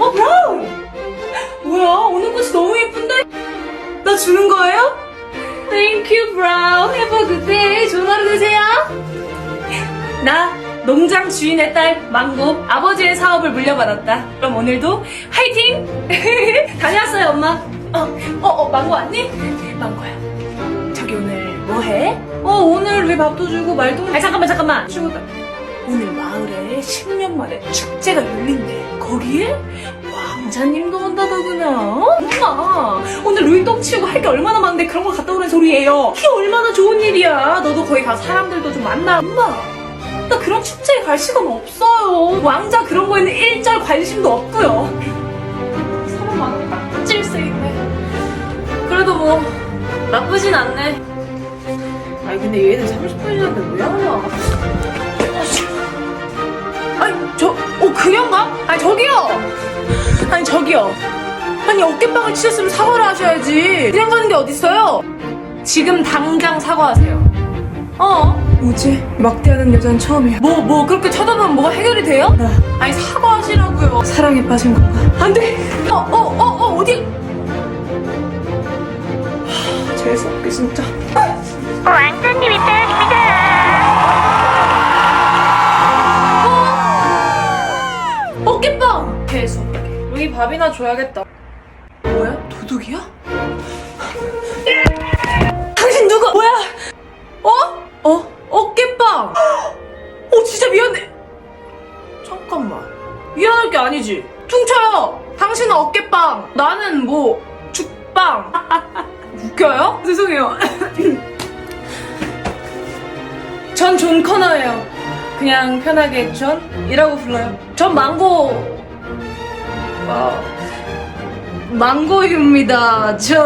어, 브라운! 뭐야, 오는 곳이 너무 예쁜데? 나 주는 거예요? Thank you, 브라운. Have a good day. 좋은 하루 되세요. 나 농장 주인의 딸 망국, 아버지의 사업을 물려받았다. 그럼 오늘도 화이팅! 다녀왔어요, 엄마. 어, 어, 어, 망고 왔니? 망고야. 저기 오늘 뭐 해? 어, 오늘 왜 밥도 주고 말도. 아, 잠깐만, 잠깐만. 주고. 오늘 마을에 10년 만에 축제가 열린대. 거기에 왕자님도 온다더구나. 어? 엄마, 오늘 루이똥 치우고 할 게 얼마나 많은데 그런 거 갔다 오는 소리예요. 이게 얼마나 좋은 일이야. 너도 거기 가서 사람들도 좀 만나. 엄마, 나 그런 축제에 갈 시간 없어요. 왕자 그런 거에는 일절 관심도 없고요. 사람 많으면 딱 찔색이네. 그래도 뭐 나쁘진 않네. 아니 근데 얘는 30분 지났는데 왜 안 와? 아니 저, 어 그녀인가? 아니 저기요! 아니 저기요 아니 어깨빵을 치셨으면 사과를 하셔야지 그냥 가는 게 어딨어요? 지금 당장 사과하세요 어? 뭐지? 막대하는 여자는 처음이야 뭐, 뭐 그렇게 쳐다보면 뭐가 해결이 돼요? 아니 사과하시라고요 사랑에 빠진 건가? 안 돼 어, 어, 어, 어, 어디? 하, 재수없게 진짜 여기 밥이나 줘야겠다 뭐야? 도둑이야? 당신 누구? 뭐야? 어? 어? 어깨빵! 어 진짜 미안해 잠깐만 미안할 게 아니지 퉁쳐요 당신은 어깨빵 나는 뭐 죽빵 웃겨요? 죄송해요 전 존 커너예요 그냥 편하게 존이라고 불러요. 전 망고 어, 망고입니다. 저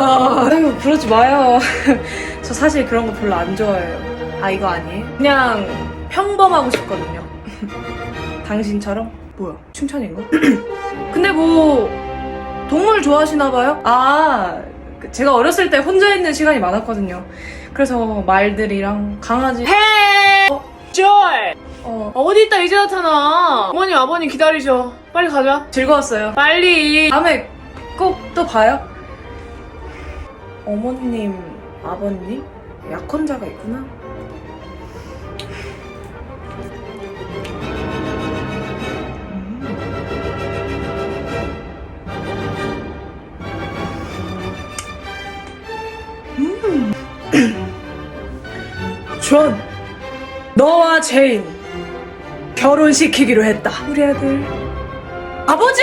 아유 그러지 마요. 저 사실 그런 거 별로 안 좋아해요. 아 이거 아니에요? 그냥 평범하고 싶거든요. 당신처럼 뭐야 칭찬인가? 근데 뭐 동물 좋아하시나 봐요? 아그 제가 어렸을 때 혼자 있는 시간이 많았거든요. 그래서 말들이랑 강아지 해 어, 쩔! 어, 어디 있다 이제 나타나? 어머님 아버님 기다리셔. 빨리 가자. 즐거웠어요. 빨리. 다음에 꼭 또 봐요. 어머님, 아버님? 약혼자가 있구나. 음. 존, 너와 제인 결혼시키기로 했다. 우리 아들. 아버지!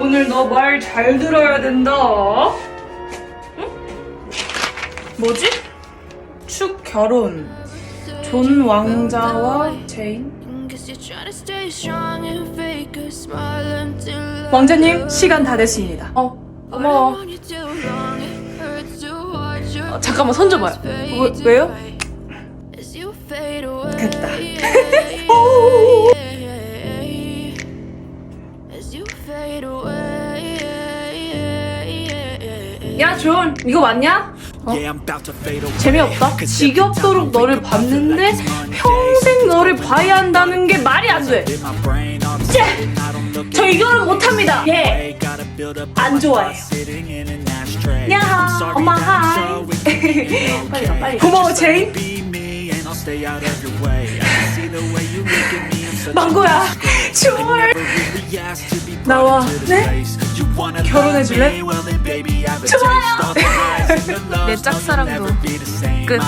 오늘 너 말 잘 들어야 된다. 응? 뭐지? 축 결혼. 존 왕자와 제인. 왕자님, 시간 다 됐습니다. 어, 고마워. 어, 잠깐만, 손 줘봐요. 왜, 왜요? 됐다. 야, 존, 이거 맞냐? 어? 재미없다. 지겹도록 너를 봤는데 평생 너를 봐야 한다는 게 말이 안 돼. 저 이거는 못합니다. 예. 안 좋아해요. 야하, 엄마 하이. 빨리 가, 빨리. 고마워, 제인. 망고야, 좋을. 나와. 네? 결혼해줄래? 좋아요. 내 짝사랑도 끝. 끝.